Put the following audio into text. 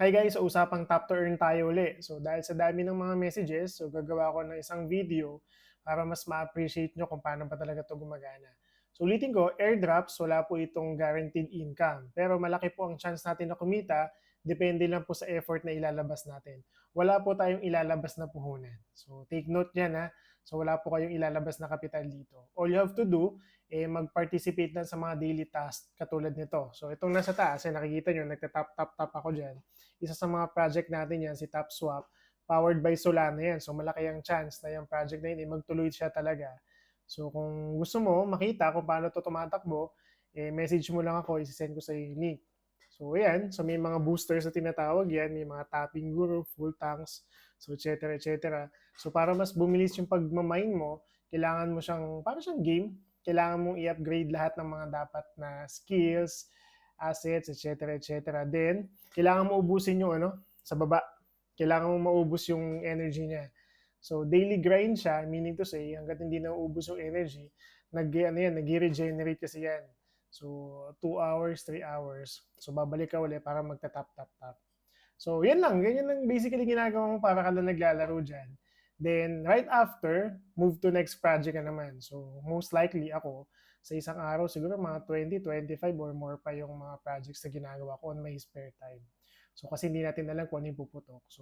Hi guys, so usapang tap to earn tayo uli. So dahil sa dami ng mga messages, so gagawa ko ng isang video para mas ma-appreciate nyo kung paano ba talaga to gumagana. So ulitin ko, airdrops, wala po itong guaranteed income. Pero malaki po ang chance natin na kumita, depende lang po sa effort na ilalabas natin. Wala po tayong ilalabas na puhunan. So take note yan ha. So wala po kayong ilalabas na kapital dito. All you have to do, eh, mag-participate lang sa mga daily tasks katulad nito. So itong nasa taas, eh, nakikita nyo, nagtatap-tap-tap ako dyan. Isa sa mga project natin yan, si TapSwap, powered by Solana yan. So malaki ang chance na yung project na yun, eh, magtuloy siya talaga. So kung gusto mo makita kung paano to tumatakbo, eh, message mo lang ako, isi-send ko sa yung link. So ayan, so may mga boosters na tinatawag yan, may mga tapping guru, full tanks, so et cetera, et cetera. So para mas bumilis yung pagmamine mo, kailangan mo siyang, para siyang game, kailangan mong i-upgrade lahat ng mga dapat na skills, assets, et cetera, et cetera. Then, kailangan mo ubusin yung ano, sa baba. Kailangan mo maubos yung energy niya. So, daily grind siya, meaning to say, hanggat hindi na uubos yung energy, nag, ano yan, nag-regenerate kasi yan. So, 2 hours, 3 hours. So, babalik ka ulit para magta-tap-tap-tap. So, yan lang. Ganyan lang basically ginagawa mo para ka lang naglalaro dyan. Then, right after, move to next project ka naman. So, most likely ako, sa isang araw, siguro mga 20, 25 or more pa yung mga projects na ginagawa ko on my spare time. So, kasi hindi natin alam kung ano yung puputok. So,